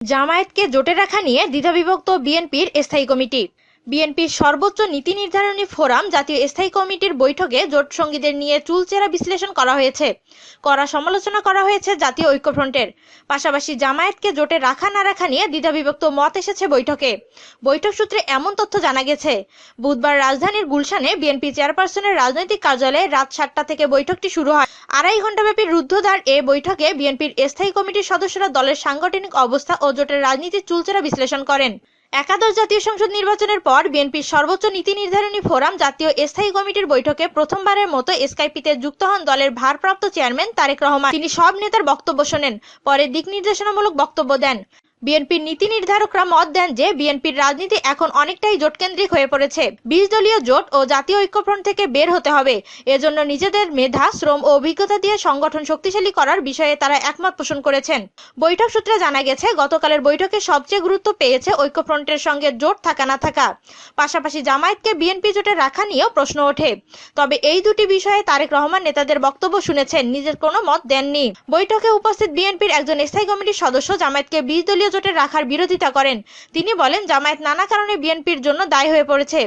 জামায়াতকে জোটে রাখা নিয়ে দ্বিধাবিভক্ত বিএনপির স্থায়ী কমিটি। বিএনপির সর্বোচ্চ নীতি নির্ধারণী ফোরাম জাতীয় স্থায়ী কমিটির বৈঠকে জোট সঙ্গীদের নিয়ে চুলচেরা বিশ্লেষণ করা হয়েছে। করা সমালোচনা করা হয়েছে জাতীয় ঐক্যফ্রন্টের। পাশাপাশি জামায়াতকে জোটে রাখা না রাখা নিয়ে দ্বিধাবিভক্ত মত এসেছে বৈঠকে। বৈঠক সূত্রে এমন তথ্য জানা গেছে। বুধবার রাজধানীর গুলশানে বিএনপি চেয়ারপারসনের রাজনৈতিক কার্যালয়ে রাত সাতটা থেকে বৈঠকটি শুরু হয়। আড়াই ঘণ্টাব্যাপী রুদ্ধদ্বার এ বৈঠকে বিএনপির স্থায়ী কমিটির সদস্যরা দলের সাংগঠনিক অবস্থা ও জোটের রাজনীতির চুলচেরা বিশ্লেষণ করেন। একাদশ জাতীয় সংসদ নির্বাচনের পর বিএনপির সর্বোচ্চ নীতি নির্ধারণী ফোরাম জাতীয় স্থায়ী কমিটির বৈঠকে প্রথমবারের মতো এসকাইপিতে যুক্ত হন দলের ভারপ্রাপ্ত চেয়ারম্যান তারেক রহমান। তিনি সব নেতার বক্তব্য শোনেন, পরে দিক নির্দেশনামূলক বক্তব্য দেন। বিএনপির নীতি নির্ধারকরা মত দেন যে বিএনপির রাজনীতি এখন অনেকটাই জোটকেন্দ্রিক হয়ে পড়েছে। বিশ দলীয় জোট ও জাতীয় ঐক্যফ্রন্ট থেকে বের হতে হবে। এজন্য নিজেদের মেধা, শ্রম ও অভিজ্ঞতা দিয়ে সংগঠন শক্তিশালী করার বিষয়ে তারা একমত পোষণ করেছেন। বৈঠক সূত্রে জানা গেছে, গতকালের বৈঠকে সবচেয়ে গুরুত্ব পেয়েছে ঐক্যফ্রন্টের সঙ্গে জোট থাকা না থাকা। পাশাপাশি জামায়াতকে বিএনপি জোটে রাখা নিয়েও প্রশ্ন ওঠে। তবে এই দুটি বিষয়ে তারেক রহমান নেতাদের বক্তব্য শুনেছেন, নিজের কোনো মত দেননি। বৈঠকে উপস্থিত বিএনপির একজন স্থায়ী কমিটির সদস্য জামায়াতকে বিশ দলীয় জোটে রাখার বিরোধিতা করেন। তিনি বলেন, জামায়াত নানা কারণে বিএনপির জন্য দায়ী হয়ে পড়েছে।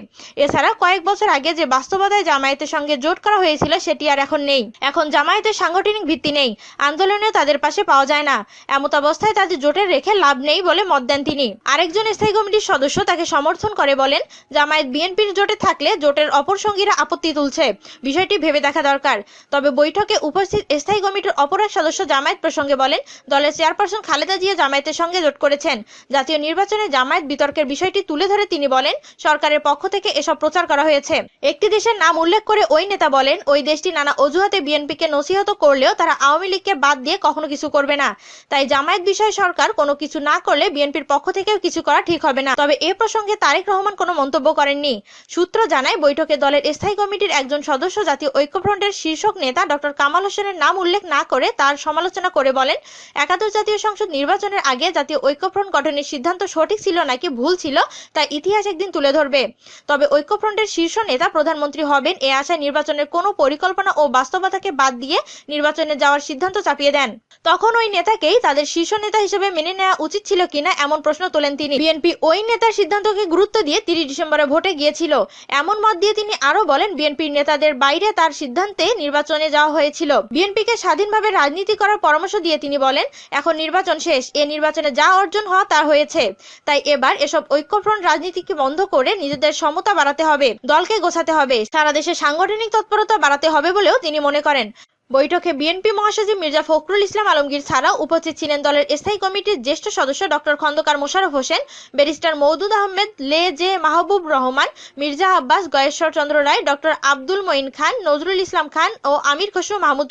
এছাড়া কয়েক বছর আগে যে বাস্তবতায় জামায়াতের সঙ্গে জোট করা হয়েছিল, সেটি আর এখন নেই। এখন জামায়াতের সাংগঠনিক ভিত্তি নেই। আন্দোলনেও তাদের পাশে পাওয়া যায় না। এমত অবস্থায় তাদের জোটে রেখে লাভ নেই বলে মত দেন তিনি। আরেকজন স্থায়ী কমিটির সদস্য তাকে সমর্থন করে বলেন, জামায়াত বিএনপির জোটে থাকলে জোটের অপর সঙ্গীরা আপত্তি তুলছে। বিষয়টি ভেবে দেখা দরকার। তবে বৈঠকে উপস্থিত স্থায়ী কমিটির অপর এক সদস্য জামায়াত প্রসঙ্গে বলেন, দলের চেয়ারপারসন খালেদা জিয়া জামায়াতের সঙ্গে জোট করেছেন। জাতীয় নির্বাচনে জামায়াত বিতর্কের বিষয়টি তুলে ধরে তিনি বলেন, সরকারের পক্ষ থেকে এসব প্রচার করা হয়েছে। একটি দেশের নাম উল্লেখ করে ওই নেতা বলেন, ওই দেশটি নানা অজুহাতে বিএনপিকে নসিহত করলেও তারা আওয়ামী লীগকে বাদ দিয়ে কখনো কিছু করবে না। তাই জামায়াত বিষয়ে সরকার কোনো কিছু না করলে বিএনপির পক্ষ থেকেও কিছু করা ঠিক হবে না। তবে এ প্রসঙ্গে তারেক রহমান কোনো মন্তব্য করেননি। সূত্র জানায়, বৈঠকে দলের স্থায়ী কমিটির একজন সদস্য জাতীয় ঐক্যফ্রন্টের শীর্ষক নেতা ডক্টর কামাল হোসেনের নাম উল্লেখ না করে তার সমালোচনা করে বলেন, একাদশ জাতীয় সংসদ নির্বাচনের আগে জাতীয় ঐক্যফ্রন্ট গঠনের সিদ্ধান্ত সঠিক ছিল নাকি ভুল ছিল, তা ইতিহাস একদিন তুলে ধরবে। তবে ঐক্যফ্রন্টের শীর্ষ নেতা প্রধানমন্ত্রী হবেন এ আশায় নির্বাচনের কোনো পরিকল্পনা ও বাস্তবতাকে বাদ দিয়ে নির্বাচনে যাওয়ার সিদ্ধান্ত চাপিয়ে দেন। তখন ওই নেতাকেই তাদের শীর্ষ নেতা হিসেবে মেনে নেওয়া উচিত ছিল কিনা এমন প্রশ্ন তোলেন তিনি। বিএনপি ওই নেতার সিদ্ধান্তকে গুরুত্ব দিয়ে তিরিশ ডিসেম্বরে ভোটে গিয়েছিল। এমন মত দিয়ে তিনি আরও বলেন, বিএনপির নেতাদের বাইরে তার সিদ্ধান্তে নির্বাচনে যাওয়া হয়েছিল। বিএনপিকে স্বাধীনভাবে রাজনীতি করার পরামর্শ দিয়ে তিনি বলেন, এখন নির্বাচন শেষ, এ নির্বাচনে যা অর্জন হওয়া তা হয়েছে। তাই এবার এসব ঐক্যফ্রন্ট রাজনীতিকে বন্ধ করে নিজেদের সমতা বাড়াতে হবে, দলকে গোছাতে হবে, সারা দেশে সাংগঠনিক তৎপরতা বাড়াতে হবে বলেও তিনি মনে করেন। বৈঠকে বিএনপি মহাসচিব মির্জা ফখরুল ইসলাম আলমগীর ছাড়াও উপস্থিত ছিলেন দলের স্থায়ী কমিটির জ্যেষ্ঠ সদস্য ডক্টর খন্দকার মোশাররফ হোসেন, ব্যারিস্টার মৌদুদ আহমেদ, লে জে মাহবুব রহমান, মির্জা আব্বাস, গয়েশ্বর চন্দ্র রায় ডক্টর আব্দুল মঈন খান, নজরুল ইসলাম খান ও আমির খসরু মাহমুদ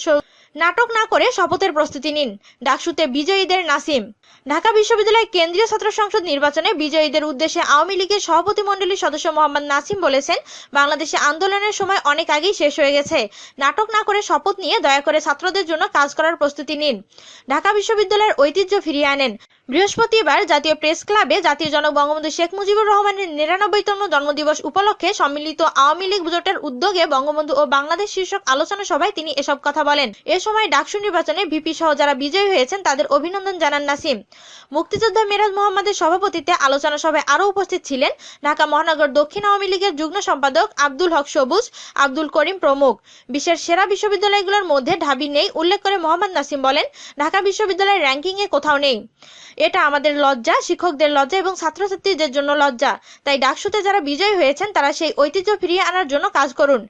নাটক না করে শপথের প্রস্তুতি নিন। ডাকসুতে বিজয়ীদের নাসিম। ঢাকা বিশ্ববিদ্যালয়ের কেন্দ্রীয় ছাত্র সংসদ নির্বাচনে বিজয়ীদের উদ্দেশ্যে আওয়ামী লীগের সভাপতি মণ্ডলীর সদস্য মোহাম্মদ নাসিম বলেছেন, বাংলাদেশে আন্দোলনের সময় অনেক আগেই শেষ হয়ে গেছে। নাটক না করে শপথ নিয়ে দয়া করে ছাত্রদের জন্য কাজ করার প্রস্তুতি নিন। ঢাকা বিশ্ববিদ্যালয়ের ঐতিহ্য ফিরিয়ে আনেন। বৃহস্পতিবার জাতীয় প্রেস ক্লাবে জাতীয় জনক বঙ্গবন্ধু শেখ মুজিবুর রহমানের নিরানব্বইতম জন্মদিবস উপলক্ষে সম্মিলিত আওয়ামী লীগ জোটের উদ্যোগে বঙ্গবন্ধু ও বাংলাদেশ শীর্ষক আলোচনা সভায় তিনি এসব কথা বলেন। এ সময় ডাকসু নির্বাচনে ভিপি সহ যারা বিজয়ী হয়েছেন তাদের অভিনন্দন জানান নাসিম। মুক্তিযোদ্ধা মিরাজ মোহাম্মদের সভাপতিত্বে আলোচনা সভায় আরও উপস্থিত ছিলেন ঢাকা মহানগর দক্ষিণ আওয়ামী লীগের যুগ্ম সম্পাদক আব্দুল হক সবুজ, আব্দুল করিম প্রমুখ। বিশ্বের সেরা বিশ্ববিদ্যালয়গুলোর মধ্যে ঢাবি নেই, উল্লেখ করে মোহাম্মদ নাসিম বলেন, ঢাকা বিশ্ববিদ্যালয়ের র্যাঙ্কিংয়ে কোথাও নেই। এটা আমাদের লজ্জা, শিক্ষকদের লজ্জা এবং ছাত্রছাত্রীদের জন্য লজ্জা। তাই ডাকসুতে যারা বিজয়ী হয়েছেন, তারা সেই ঐতিহ্য ফিরিয়ে আনার জন্য কাজ করুন।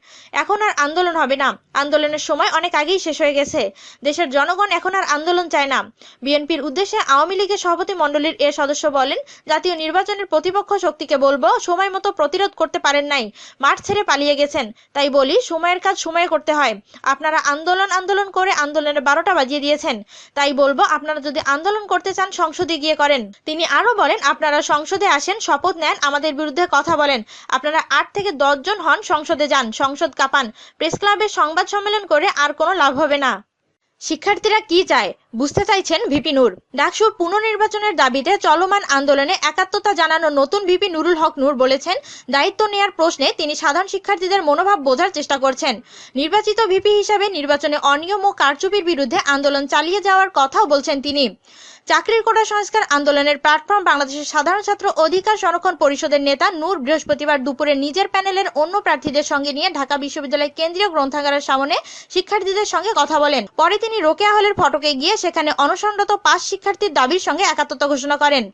এখন আর আন্দোলন হবে না। আন্দোলনের সময় অনেক আগেই শেষ হয়ে গেছে। দেশের জনগণ এখন আর আন্দোলন চায় না। বিএনপির উদ্দেশ্যে আওয়ামী লীগের সভাপতি মণ্ডলীর এ সদস্য বলেন, জাতীয় নির্বাচনের প্রতিপক্ষ শক্তিকে বলব, সময় মতো প্রতিরোধ করতে পারেন নাই। মাঠ ছেড়ে পালিয়ে গেছেন। তাই বলি, সময়ের কাজ সময়ে করতে হয়। আপনারা আন্দোলন আন্দোলন করে আন্দোলনের বারোটা বাজিয়ে দিয়েছেন। তাই বলব, আপনারা যদি আন্দোলন করতে চান সংসদে গিয়ে করেন। তিনি আরও বলেন, আপনারা সংসদে আসেন, শপথ নেন, আমাদের বিরুদ্ধে কথা বলেন। আপনারা আট থেকে দশ জন হন, সংসদে যান, সংসদ কাঁপান। প্রেস ক্লাবে সংবাদ সম্মেলন করে আর কোনো লাভ হবে না। শিক্ষার্থীরা কি চায়? বুঝতে চাইছেন ভিপি নূর। ডাকসুর পুনর্নির্বাচনের দাবিতে চলমান আন্দোলনে একাত্মতা জানানো নতুন ভিপি নুরুল হক নূর বলেছেন, দায়িত্ব নেয়ার প্রশ্নে তিনি সাধারণ শিক্ষার্থীদের মনোভাব বোঝার চেষ্টা করছেন। নির্বাচিত ভিপি হিসাবে নির্বাচনে অনিয়ম ও কারচুপির বিরুদ্ধে আন্দোলন চালিয়ে যাওয়ার কথাও বলছেন তিনি। চাকরির কোটা সংস্কার আন্দোলনের প্ল্যাটফর্ম বাংলাদেশের সাধারণ ছাত্র অধিকার সংরক্ষণ পরিষদের নেতা নূর বৃহস্পতিবার দুপুরে নিজের প্যানেলের অন্য প্রার্থীদের সঙ্গে নিয়ে ঢাকা বিশ্ববিদ্যালয়ের কেন্দ্রীয় গ্রন্থাগারের সামনে শিক্ষার্থীদের সঙ্গে কথা বলেন। পরে তিনি রোকেয়া হলের ফটকে গিয়ে সেখানে অনশনরত পাঁচ শিক্ষার্থীর দাবির সঙ্গে একাত্মতা ঘোষণা করেন।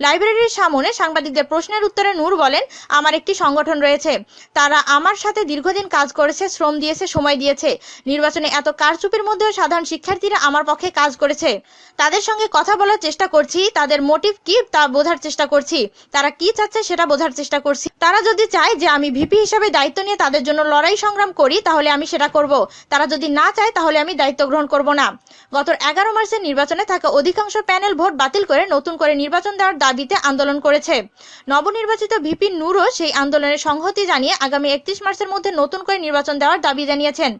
লাইব্রেরির সামনে সাংবাদিকদের প্রশ্নের উত্তরে নূর বলেন, আমার একটি সংগঠন রয়েছে। তারা আমার সাথে দীর্ঘদিন কাজ করেছে, শ্রম দিয়েছে, সময় দিয়েছে। নির্বাচনে এত কারচুপির মধ্যেও সাধারণ শিক্ষার্থীরা আমার পক্ষে কাজ করেছে। তাদের সঙ্গে কথা বলার চেষ্টা করছি, তাদের মোটিভ কি তা বোঝার চেষ্টা করছি। তারা কি চাচ্ছে সেটা বোঝার চেষ্টা করছি। তারা যদি চায় যে আমি ভিপি হিসাবে দায়িত্ব নিয়ে তাদের জন্য লড়াই সংগ্রাম করি, তাহলে আমি সেটা করব। তারা যদি না চায়, তাহলে আমি দায়িত্ব গ্রহণ করব না। গত এগারো মার্চের নির্বাচনে থাকা অধিকাংশ প্যানেল ভোট বাতিল করে নতুন করে নির্বাচন দেওয়ার দাবিতে আন্দোলন করেছে। নবনির্বাচিত ভিপি নূরও সেই আন্দোলনের সংহতি জানিয়ে আগামী একত্রিশ মার্চের মধ্যে নতুন করে নির্বাচন দেওয়ার দাবি জানিয়েছেন।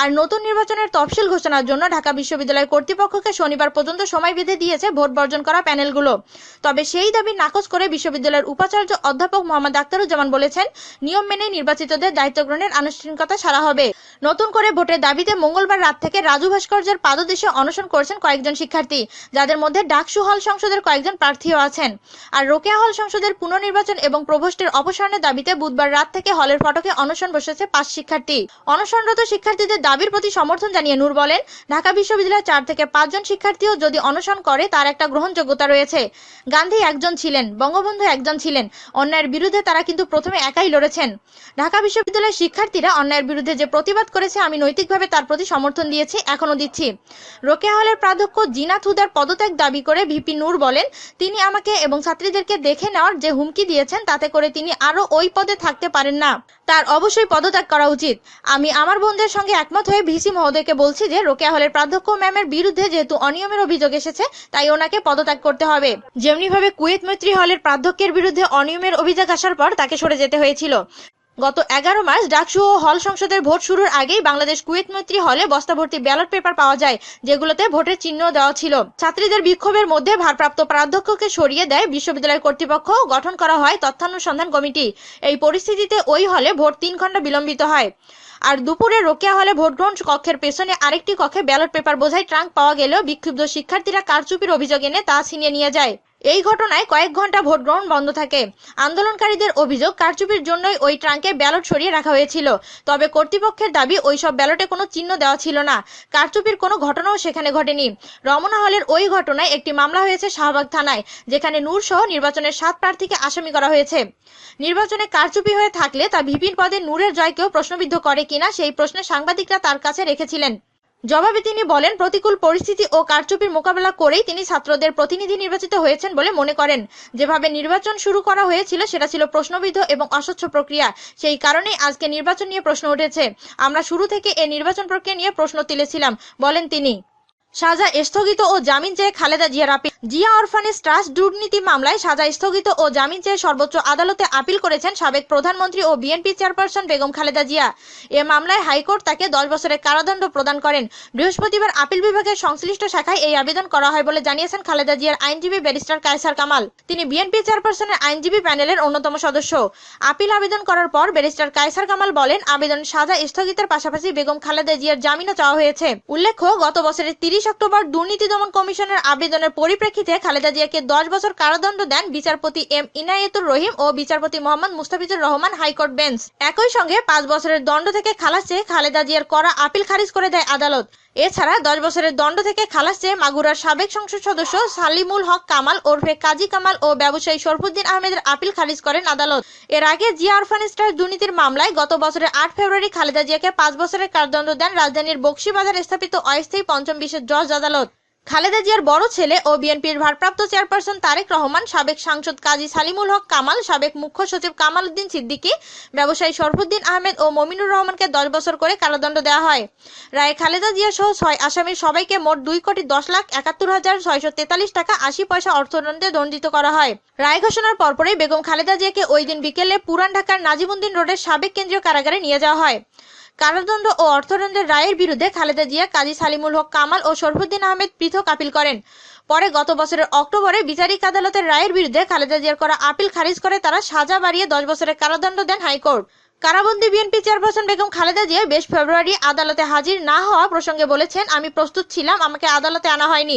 আর নতুন নির্বাচনের তফসিল ঘোষণার জন্য ঢাকা বিশ্ববিদ্যালয় কর্তৃপক্ষকে শনিবার পর্যন্ত সময় বেঁধে দিয়েছে ভোট বর্জন করা প্যানেলগুলো। তবে সেই দাবি নাকচ করে বিশ্ববিদ্যালয়ের উপাচার্য অধ্যাপক মোহাম্মদ আক্তারুজ্জামান বলেছেন, নিয়ম মেনে নির্বাচিতদের দায়িত্ব গ্রহণের আনুষ্ঠানিকতা সারা হবে। নতুন করে ভোটের দাবিতে মঙ্গলবার রাত থেকে রাজু ভাস্কর্যের পাদদেশে অনশন করেছেন কয়েকজন শিক্ষার্থী, যাদের মধ্যে ডাকসু হল সংসদের কয়েকজন প্রার্থীও আছেন। আর রোকেয়া হল সংসদের পুনর্নির্বাচন এবং প্রভোস্টের অপসারণের দাবিতে বুধবার রাত থেকে হলের ফটকে অনশন বসেছে পাঁচ শিক্ষার্থী। অনশনরত শিক্ষার্থীদের দাবির প্রতি সমর্থন জানিয়ে নূর বলেন, ঢাকা বিশ্ববিদ্যালয়ের চার থেকে পাঁচজন শিক্ষার্থীও যদি অনশন করে, তার একটা গ্রহণযোগ্যতা রয়েছে। গান্ধী একজন ছিলেন, বঙ্গবন্ধু একজন ছিলেন। অন্যায়ের বিরুদ্ধে তারা কিন্তু প্রথমে একাই লড়েছেন। ঢাকা বিশ্ববিদ্যালয়ের শিক্ষার্থীরা অন্যায়ের বিরুদ্ধে যে প্রতিবাদ করেছে, আমি নৈতিকভাবে তার প্রতি সমর্থন দিয়েছি এখনও দিচ্ছি। রোকেয়া হলের প্রাধ্যক্ষ জিনাত হুদার পদত্যাগ দাবি করে ভিপি নূর বলেন, তিনি আমাকে এবং ছাত্রীদেরকে দেখে নেওয়ার যে হুমকি দিয়েছেন, তাতে করে তিনি আরও ওই পদে থাকতে পারেন না। তার অবশ্যই পদত্যাগ করা উচিত। আমি আমার বোনদের সঙ্গে একমত হয়ে ভিসি মহোদয়কে বলছি যে, রোকেয়া হলের প্রাধ্যক্ষ ম্যামের বিরুদ্ধে যেহেতু অনিয়মের অভিযোগ এসেছে, তাই ওনাকে পদত্যাগ করতে হবে। যেমনি ভাবে কুয়েত মৈত্রী হলের প্রাধ্যক্ষের বিরুদ্ধে অনিয়মের অভিযোগ আসার পর তাকে সরে যেতে হয়েছিল। গত এগারো মার্চ ডাকসু ও হল সংসদের ভোট শুরুর আগেই বাংলাদেশ কুয়েত মৈত্রী হলে বস্তা ভর্তি ব্যালট পেপার পাওয়া যায়, যেগুলোতে ভোটের চিহ্ন দেওয়া ছিল। ছাত্রীদের বিক্ষোভের মধ্যে ভারপ্রাপ্ত প্রাধ্যক্ষকে সরিয়ে দেয় বিশ্ববিদ্যালয় কর্তৃপক্ষ গঠন করা হয় তথ্যানুসন্ধান কমিটি। এই পরিস্থিতিতে ওই হলে ভোট তিন ঘণ্টা বিলম্বিত হয়। আর দুপুরে রোকেয়া হলে ভোট গ্রহণ কক্ষের পেছনে আরেকটি কক্ষে ব্যালট পেপার বোঝাই ট্রাঙ্ক পাওয়া গেলেও বিক্ষুব্ধ শিক্ষার্থীরা কারচুপির অভিযোগ এনে তা ছিনিয়ে নিয়ে যায়। এই ঘটনায় কয়েক ঘণ্টা ভোট গ্রহণ বন্ধ থাকে। আন্দোলনকারীদের অভিযোগ, কারচুপির জন্যই ওই ট্রাঙ্কে ব্যালট সরিয়ে রাখা হয়েছিল। তবে কর্তৃপক্ষের দাবি, ওই সব ব্যালটে কোনো চিহ্ন দেওয়া ছিল না। কারচুপির কোনো ঘটনাও সেখানে ঘটেনি। রমনা হলের ওই ঘটনায় একটি মামলা হয়েছে শাহবাগ থানায়, যেখানে নূর সহ নির্বাচনের সাত প্রার্থীকে আসামি করা হয়েছে। নির্বাচনে কারচুপি হয়ে থাকলে তা ভিপির পদে নূরের জয়কেও প্রশ্নবিদ্ধ করে কিনা সেই প্রশ্নে সাংবাদিকরা তার কাছে রেখেছিলেন। জবাবে তিনি বলেন, প্রতিকূল পরিস্থিতি ও কারচুপির মোকাবেলা করেই তিনি ছাত্রদের প্রতিনিধি নির্বাচিত হয়েছেন বলে মনে করেন। যেভাবে নির্বাচন শুরু করা হয়েছিল, সেটা ছিল প্রশ্নবিদ্ধ এবং অস্বচ্ছ প্রক্রিয়া। সেই কারণেই আজকে নির্বাচন নিয়ে প্রশ্ন উঠেছে। আমরা শুরু থেকে এই নির্বাচন প্রক্রিয়া নিয়ে প্রশ্ন তুলেছিলাম, বলেন তিনি। সাজা স্থগিত ও জামিন চেয়ে খালেদা জিয়ার আপিল। জিয়া অরফানেজ ট্রাস্ট দুর্নীতি মামলায় সাজা স্থগিত ও জামিন চেয়ে সর্বোচ্চ আদালতে আপিল করেছেন সাবেক প্রধানমন্ত্রী ও বিএনপি চেয়ারপারসন বেগম খালেদা জিয়া। এ মামলায় হাইকোর্ট তাকে দশ বছরের কারাদণ্ড প্রদান করেন। বৃহস্পতিবার আপিল বিভাগের সংশ্লিষ্ট শাখায় এই আবেদন করা হয় বলে জানিয়েছেন খালেদা জিয়ার আইনজীবী ব্যারিস্টার কায়সার কামাল। তিনি বিএনপি চেয়ারপারসনের আইনজীবী প্যানেলের অন্যতম সদস্য। আপিল আবেদন করার পর ব্যারিস্টার কায়সার কামাল বলেন, আবেদন সাজা স্থগিতের পাশাপাশি বেগম খালেদা জিয়ার জামিনও চাওয়া হয়েছে। উল্লেখ্য, গত বছরের তিরিশ অক্টোবর দুর্নীতি দমন কমিশনের আবেদনের পরিপ্রেক্ষিতে খালেদা জিয়াকে দশ বছর কারাদণ্ড দেন বিচারপতি এম ইনায়েতুর রহিম ও বিচারপতি Mohammad Mustafizur Rahman high court bench. একই সঙ্গে পাঁচ বছরের দণ্ড থেকে খালাস খালেদা জিয়ার করা আপিল খারিজ করে দেয় আদালত। এছাড়া দশ বছরের দণ্ড থেকে খালাস চেয়ে মাগুরার সাবেক সংসদ সদস্য সালিমুল হক কামাল ওরফে কাজী কামাল ও ব্যবসায়ী শরফুদ্দিন আহমেদের আপিল খারিজ করেন আদালত। এর আগে জিয়া আরফানিস্টার দুর্নীতির মামলায় গত বছরের আট ফেব্রুয়ারি খালেদা জিয়াকে পাঁচ বছরের কারাদণ্ড দেন রাজধানীর বক্সিবাজার স্থাপিত অস্থায়ী পঞ্চম বিশেষ জজ আদালত। খালেদা জিয়ার বড় ছেলে ও বিএনপির ভারপ্রাপ্ত চেয়ারপারসন তারেক রহমান, সাবেক সাংসদ কাজী সালিমুল হক কামাল, সাবেক মুখ্য সচিব কামাল উদ্দিন সিদ্দিকী, ব্যবসায়ী শরফুদ্দিন আহমেদ ও মমিনুর রহমানকে দশ বছর করে কারাদণ্ড দেওয়া হয়। রায়ে খালেদা জিয়া সহ ছয় আসামির সবাইকে মোট দুই কোটি দশ লাখ একাত্তর হাজার ছয়শো তেতাল্লিশ টাকা আশি পয়সা অর্থদণ্ডে দণ্ডিত করা হয়। রায় ঘোষণার পরপরই বেগম খালেদা জিয়াকে ওই দিন বিকেলে পুরান ঢাকার নাজিমুদ্দিন রোডের সাবেক কেন্দ্রীয় কারাগারে নিয়ে যাওয়া হয়। কারাদণ্ড ও অর্থদণ্ডের রায়ের বিরুদ্ধে খালেদা জিয়া, কাজী সালিমুল হক কামাল ও শরফুদ্দিন আহমেদ পৃথক আপিল করেন। পরে গত বছরের অক্টোবরে বিচারিক আদালতের রায়ের বিরুদ্ধে খালেদা জিয়ার করা আপিল খারিজ করে তারা সাজা বাড়িয়ে দশ বছরের কারাদণ্ড দেন হাইকোর্ট। কারাবন্দী বিএনপি চেয়ারপারসন বেগম খালেদা জিয়া বেশ ফেব্রুয়ারি আদালতে হাজির না হওয়া প্রসঙ্গে বলেছেন, আমি প্রস্তুত ছিলাম, আমাকে আদালতে আনা হয়নি।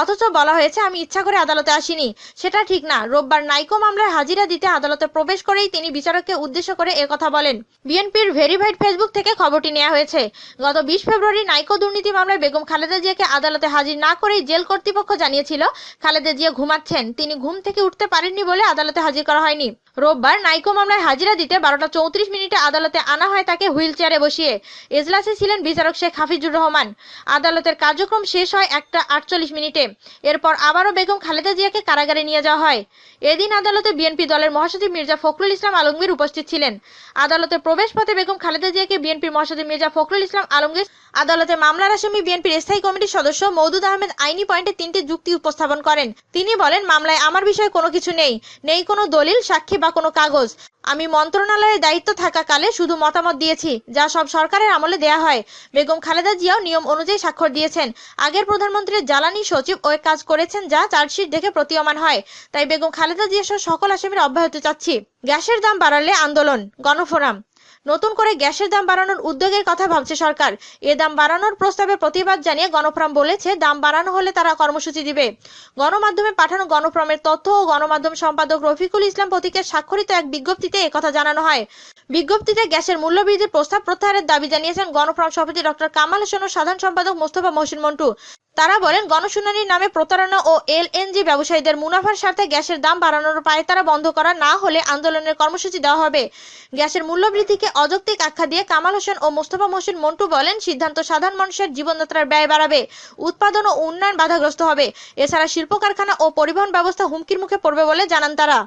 অথচ বলা হয়েছে, আমি ইচ্ছা করে আদালতে আসিনি। সেটা ঠিক না। রোববার নাইকো মামলায় হাজিরা দিতে আদালতে প্রবেশ করেই তিনি বিচারককে উদ্দেশ্য করে একথা বলেন। বিএনপির ভেরিফাইড ফেসবুক থেকে খবরটি নেওয়া হয়েছে। গত বিশ ফেব্রুয়ারি নাইকো দুর্নীতি মামলায় বেগম খালেদা জিয়াকে আদালতে হাজির না করেই জেল কর্তৃপক্ষ জানিয়েছিল, খালেদা জিয়া ঘুমাচ্ছেন। তিনি ঘুম থেকে উঠতে পারেননি বলে আদালতে হাজির করা হয়নি। রোববার নাইকো মামলায় হাজিরা দিতে বারোটা চৌত্রিশ মিনিটে আদালতে আনা হয় তাকে হুইল চেয়ারে বসিয়ে। এজলাসে ছিলেন বিচারক শেখ হাফিজুর রহমান। আদালতের কার্যক্রম শেষ হয় একটা আটচল্লিশ মিনিটে। এরপর আবারও বেগম খালেদা জিয়াকে কারাগারে নিয়ে যাওয়া হয়। এদিন আদালতে বিএনপি দলের মহাসচিব মির্জা ফখরুল ইসলাম আলমগীর উপস্থিত ছিলেন। আদালতে প্রবেশ পথে বেগম খালেদা জিয়াকে বিএনপির মহাসচিব মির্জা ফখরুল ইসলাম আলমগীর আদালতে মামলার আসামি বিএনপির স্থায়ী কমিটির সদস্য মৌদুদ আহমেদ আইনি পয়েন্টে তিনটি যুক্তি উপস্থাপন করেন। তিনি বলেন, মামলায় আমার বিষয়ে কোনো কিছু নেই। নেই কোনো দলিল, সাক্ষী বা কোনো কাগজ। আমি মন্ত্রণালয়ের দায়িত্ব থাকাকালে শুধু মতামত দিয়েছি, যা সব সরকারের আমলে দেয়া হয়। বেগম খালেদা জিয়াও নিয়ম অনুযায়ী স্বাক্ষর দিয়েছেন। আগের প্রধানমন্ত্রীর জ্বালানি সচিব ওই কাজ করেছেন, যা চার্জশিট দেখে প্রতীয়মান হয়। তাই বেগম খালেদা জিয়া সহ সকল আসামির অব্যাহতি চাচ্ছি। গ্যাসের দাম বাড়ালে আন্দোলন, গণফোরাম। নতুন করে গ্যাসের দাম বাড়ানোর উদ্যোগের কথা ভাবছে সরকার। এ দাম বাড়ানোর প্রস্তাবে প্রতিবাদ জানিয়ে গণফোরাম বলেছে, দাম বাড়ানো হলে তারা কর্মসূচি দিবে। গণমাধ্যমে পাঠানো গণফোরামের তথ্য ও গণমাধ্যম সম্পাদক রফিকুল ইসলাম প্রতীকের স্বাক্ষরিত এক বিজ্ঞপ্তিতে একথা জানানো হয়। বিজ্ঞপ্তিতে গ্যাসের মূল্যবৃদ্ধির প্রস্তাব প্রত্যাহারের দাবি জানিয়েছেন গণফোরাম সভাপতি ডক্টর কামাল হোসেন ও সাধারণ সম্পাদক মোস্তফা মহসিন মন্টু। তারা বলেন গণশুনানির নামে প্রতারণা ও এলএনজি ব্যবসায়ীদের মুনাফার স্বার্থে গ্যাসের দাম বাড়ানোর পায়তারা বন্ধ করা না হলে আন্দোলনের কর্মসূচি দেওয়া হবে। গ্যাসের মূল্য বৃদ্ধিকে অযৌক্তিক আখ্যা দিয়ে কামাল হোসেন ও মোস্তফা মহসিন মন্টু বলেন, সিদ্ধান্ত সাধারণ মানুষের জীবনযাত্রার ব্যয় বাড়াবে, উৎপাদন ও উন্নয়ন বাধাগ্রস্ত হবে। এছাড়া শিল্প কারখানা ও পরিবহন ব্যবস্থা হুমকির মুখে পড়বে বলে জানান তারা।